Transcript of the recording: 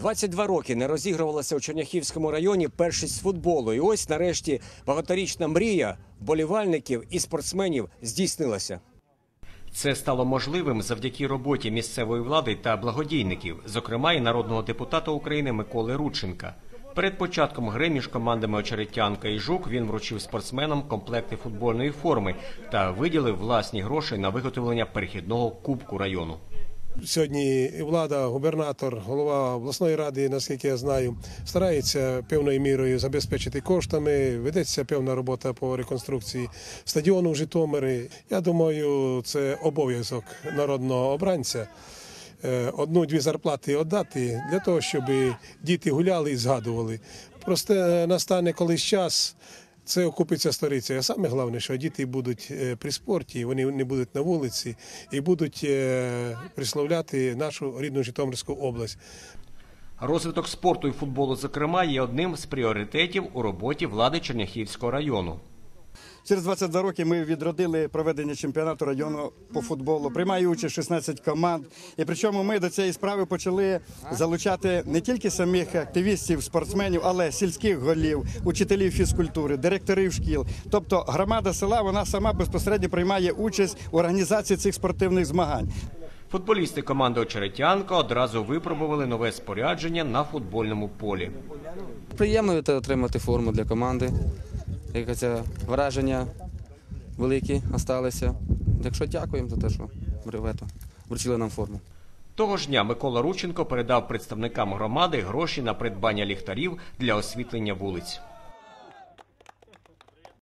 22 роки не розігрувалася у Черняхівському районі першість футболу. І ось нарешті багаторічна мрія вболівальників і спортсменів здійснилася. Це стало можливим завдяки роботі місцевої влади та благодійників, зокрема і народного депутата України Миколи Рудченка. Перед початком гри між командами Очеретянка і Жук він вручив спортсменам комплекти футбольної форми та виділив власні гроші на виготовлення перехідного кубку району. Сьогодні і влада, губернатор, голова обласної ради, наскільки я знаю, старається певною мірою забезпечити коштами. Ведеться певна робота по реконструкції стадіону в Житомирі. Я думаю, це обов'язок народного обранця. е, Одну-дві зарплати віддати для того, щоб діти гуляли і згадували. Просто е, настане колись час. Це окупиться сториця. А саме головне, що діти будуть е, при спорті, вони не будуть на вулиці і будуть е, приславляти нашу рідну Житомирську область. Розвиток спорту і футболу, зокрема, є одним з пріоритетів у роботі влади Черняхівського району. Через 22 роки ми відродили проведення чемпіонату району по футболу. Приймає участь 16 команд. І причому ми до цієї справи почали залучати не тільки самих активістів, спортсменів, але сільських голів, учителів фізкультури, директорів шкіл. Тобто громада села вона сама безпосередньо приймає участь у організації цих спортивних змагань. Футболісти команди Очеретянка одразу випробували нове спорядження на футбольному полі. Приємно отримати форму для команди. Якось враження великі залишилися. Так що дякуємо за те, що бревето вручили нам форму. Того ж дня Микола Рученко передав представникам громади гроші на придбання ліхтарів для освітлення вулиць.